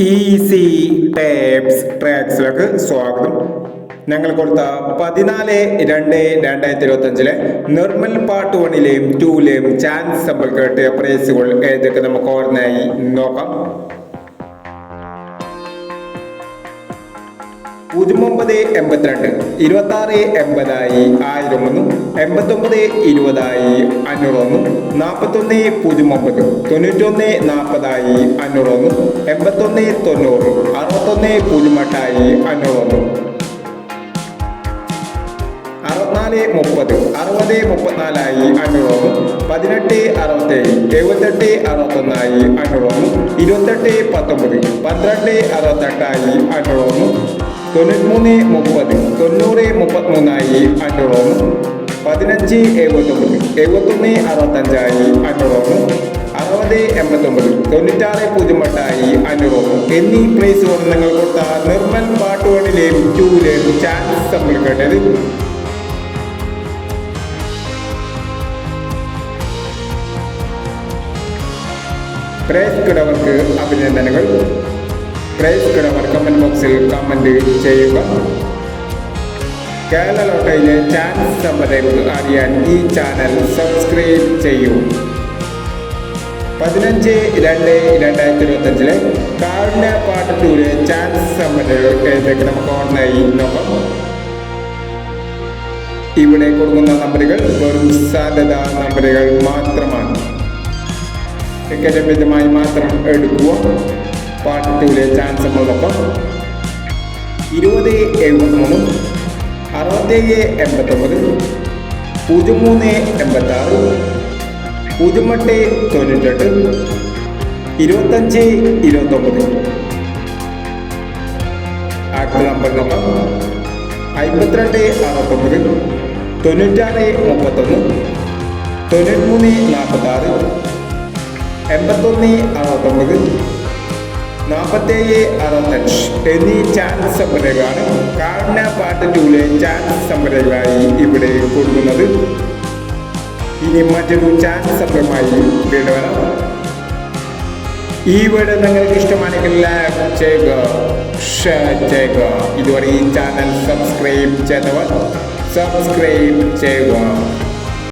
Easy tapes ട്രാക്സിലേക്ക് സ്വാഗതം. ഞങ്ങൾ കൊടുത്ത പതിനാല് രണ്ട് രണ്ടായിരത്തി ഇരുപത്തി അഞ്ചിലെ നിർമ്മൽ പാർട്ട് വണ്ണിലെയും ടൂലെയും ചാൻസ് സമ്പിൾ കേട്ട് പ്രൈസുകൾ ഏതൊക്കെ നമുക്ക് ഓർമ്മയായി നോക്കാം. പൂജ്യം ഒമ്പത് എൺപത്തിരണ്ട് ഇരുപത്തി ആറ് എൺപതായി ആയിരം ഒന്നും എൺപത്തൊമ്പത് ഇരുപതായി അഞ്ഞൂറൊന്നും നാൽപ്പത്തൊന്ന് പൂജ്യം ഒമ്പത് തൊണ്ണൂറ്റൊന്ന് നാൽപ്പതായി അഞ്ഞൂറൊന്നും എൺപത്തൊന്ന് തൊണ്ണൂറ് അറുപത്തൊന്ന് പൂജ്യം എട്ടായി അഞ്ഞൂറൊന്നും. അറുപത്തിനാല് മുപ്പത് അറുപത് മുപ്പത്തിനാലായി അഞ്ഞൂറൊന്ന് പതിനെട്ട് അറുപത്തേഴ് എഴുപത്തെട്ട് അറുപത്തൊന്നായി അഞ്ഞൂറൊന്ന് ഇരുപത്തെട്ട് പത്തൊമ്പത് പന്ത്രണ്ട് അറുപത്തെട്ടായി അഞ്ഞൂറൊന്ന് തൊണ്ണൂറ്റിമൂന്ന് മുപ്പത് തൊണ്ണൂറ് മുപ്പത്തിമൂന്നായി അഞ്ഞൂറൊന്ന് പതിനഞ്ച് എഴുപത്തൊമ്പത് എഴുപത്തൊന്ന് അറുപത്തഞ്ചായി അഞ്ഞൂറൊന്ന് അറുപത് എൺപത്തൊമ്പത് തൊണ്ണൂറ്റാറ് പൂജ്യം എട്ടായി അഞ്ഞൂറൊന്ന് എന്നീ പ്രൈസുകൾ നിങ്ങൾ കൊടുത്ത നിർമ്മൽ ടൂലെയും ചാൻസ് നമ്മൾ കേട്ടത് പ്രേസ് കിടവർക്ക് അഭിനന്ദനങ്ങൾ. പ്രേസ് കിടവർ കമന്റ് ബോക്സിൽ കമന്റ് ചെയ്യുക. കേരള ലോട്ടയിലെ ചാൻസ് സമ്മതങ്ങൾ അറിയാൻ ഈ ചാനൽ സബ്സ്ക്രൈബ് ചെയ്യൂ. പതിനഞ്ച് രണ്ട് രണ്ടായിരത്തി ഇരുപത്തഞ്ചിലെ കാരുണ്യ പാട്ട് ടൂലെ ചാൻസ് സമ്മതകൾ നമുക്ക് ഓൺലൈൻ നോക്കാം. ഇവിടെ കൊടുക്കുന്ന നമ്പറുകൾ വെറും സാധ്യത നമ്പറുകൾ മാത്രമാണ്. ടിക്കറ്റ് മിതമായി മാത്രം എടുക്കുക. പാർട്ട് ടൂലെ ചാൻസ് നോക്കാം ഇരുപത് എഴുപത്തിമൂന്ന് അറുപത്തേഴ് എൺപത്തൊമ്പത്. പൂജ്യം മൂന്ന് എൺപത്താറ്. പൂജ്യം എട്ട് തൊണ്ണൂറ്റെട്ട് ഇരുപത്തഞ്ച് ഇരുപത്തൊമ്പത്. ആക്ട് നമ്പർ നോക്കാം അമ്പത്തിരണ്ട് അറുപത്തൊമ്പത്. തൊണ്ണൂറ്റാറ് മുപ്പത്തൊന്ന്. തൊണ്ണൂറ്റിമൂന്ന് നാൽപ്പത്താറ്. എൺപത്തൊന്ന് അറുപത്തൊമ്പത്. നാൽപ്പത്തേഴ് അറുപത്തഞ്ച്. എന്നീ ചാൻസ് സംരംഭമാണ് കാർണ പാട്ട് ടൂലെ ചാൻസ് സംരംഭമായി ഇവിടെ കൊടുക്കുന്നത് ഇനി മറ്റൊരു ചാൻസ് സംരംഭമായി വീണ്ടും വരാം. ഈ വീട് നിങ്ങൾക്ക് ഇഷ്ടമാണെങ്കിൽ ലൈക്ക് ചെയ്യുക ഷെയർ ചെയ്യുക. ഇതുവരെ ഈ ചാനൽ സബ്സ്ക്രൈബ് ചെയ്തവർ സബ്സ്ക്രൈബ് ചെയ്യുക.